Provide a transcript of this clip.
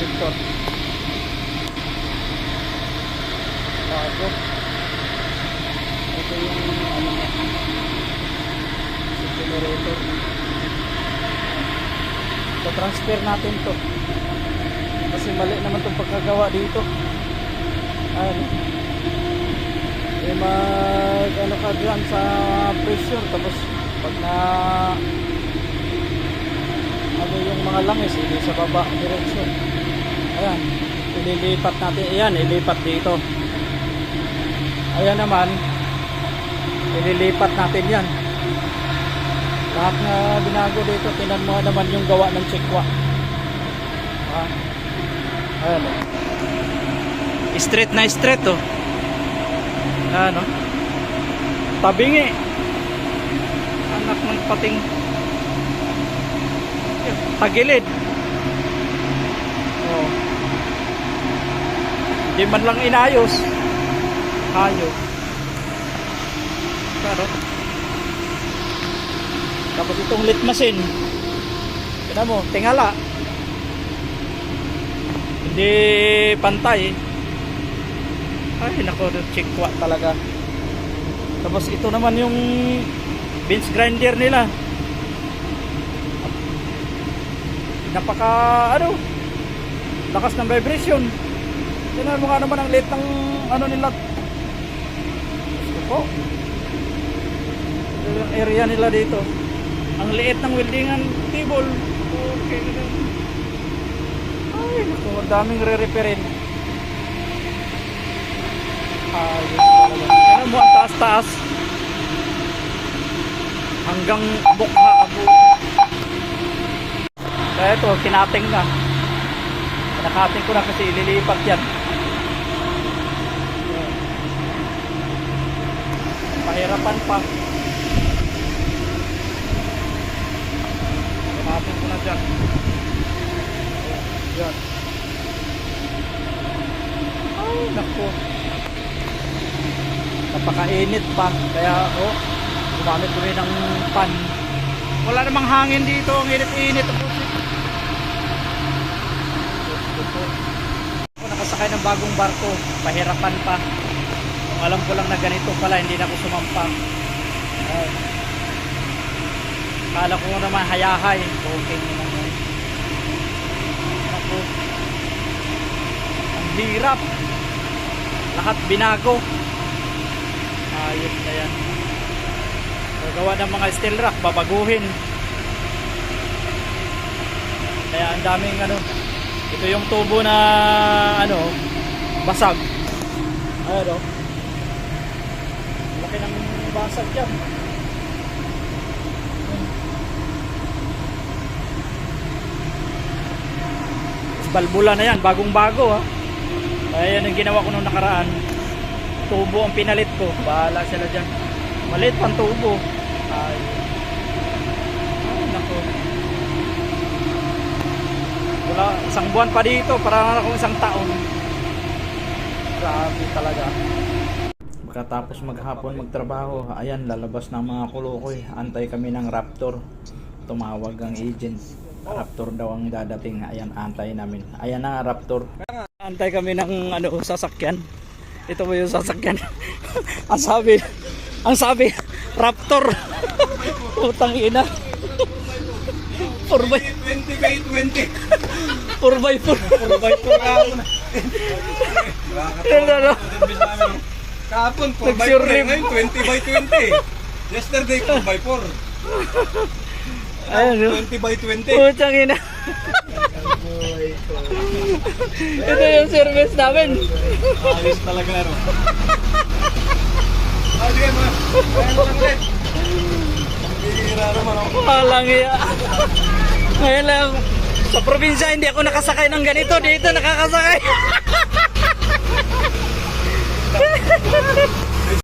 Victor. Bago. Ito yung ano. Sa generator. transfer natin to. Kasi mali naman itong pagkagawa dito. Ano? Eh mag ano ka dyan sa pressure tapos pag na ano yung mga langis hindi sa baba direksyon ayan ililipat natin ayan ilipat dito. Ayan naman ililipat natin yan. Lahat na binago dito tinan mo naman yung gawa ng chikwa ayan o straight na straight oh. Ano tabingi. Anak ng pating tagilid oh hindi man lang inayos. Hayop pero tapos itong lit machine. Kita mo tingala. Hindi pantay. Ay nako chikwa talaga. Tapos ito naman yung bench grinder nila napaka ano lakas ng vibration. Tingnan mo nga naman ang liit ng ano nila. Gusto po yung area nila dito. Ang liit ng weldingan table. Okay. Ay naku ang daming re-referin ayun talaga. Tingnan mo ang taas taas hanggang bukha kaya ito, kinating na. Nakating ko na kasi ililipat yan. Pahirapan pa. Kinating ko na dyan. Dyan. Ay, naku. Napakainit pa. Kaya, oh, gumamit ko rin ng pan. Wala namang hangin dito. Ang init-init. Nakasakay ng bagong barko, pahirapan pa. Kung alam ko lang na ganito pala, hindi na ako sumampa. Ay. Kala ko naman hayahay. Okay naman yun. Ako. Ang hirap. Lahat binago. Ayos na yan. Gagawa ng mga steel rack, babaguhin. Kaya ang daming ano, ito yung tubo na ano, basag. Ayan o. Laki ng basag dyan. Balbula na yan, bagong bago ha. Ayan ang ginawa ko nung nakaraan. Tubo ang pinalit ko. Bahala sila dyan. Maliit pang tubo. Ay. Ay, nako. Isang buwan pa dito, para na akong isang taon. Grabe talaga. Pagkatapos maghapon magtrabaho, ayan, lalabas ng mga kulukoy. Antay kami ng Raptor. Tumawag ang agent. Raptor daw ang dadating. Ayan, antay namin. Ayan na, Raptor. Antay kami ng ano, sasakyan. Ito mo yung sasakyan. ang sabi, ang sabi, Raptor. Utang ina. 4 by 20 by 20. 4 by 4. 4 by 4 kahapon. Ano, ano? Kahapon 4 by 4. Nag-surrip. Ngayon 20 by 20. Yesterday 4 by 4. Ayan, no? 20 by 20. Putang ina. Ito yung service namin. Ayos talaga no. Ah, sige mo. Ayan mo lang ulit. Ang bihira naman ako. Walang iya. Ngayon lang, sa probinsya hindi ako nakasakay ng ganito. Dito nakakasakay.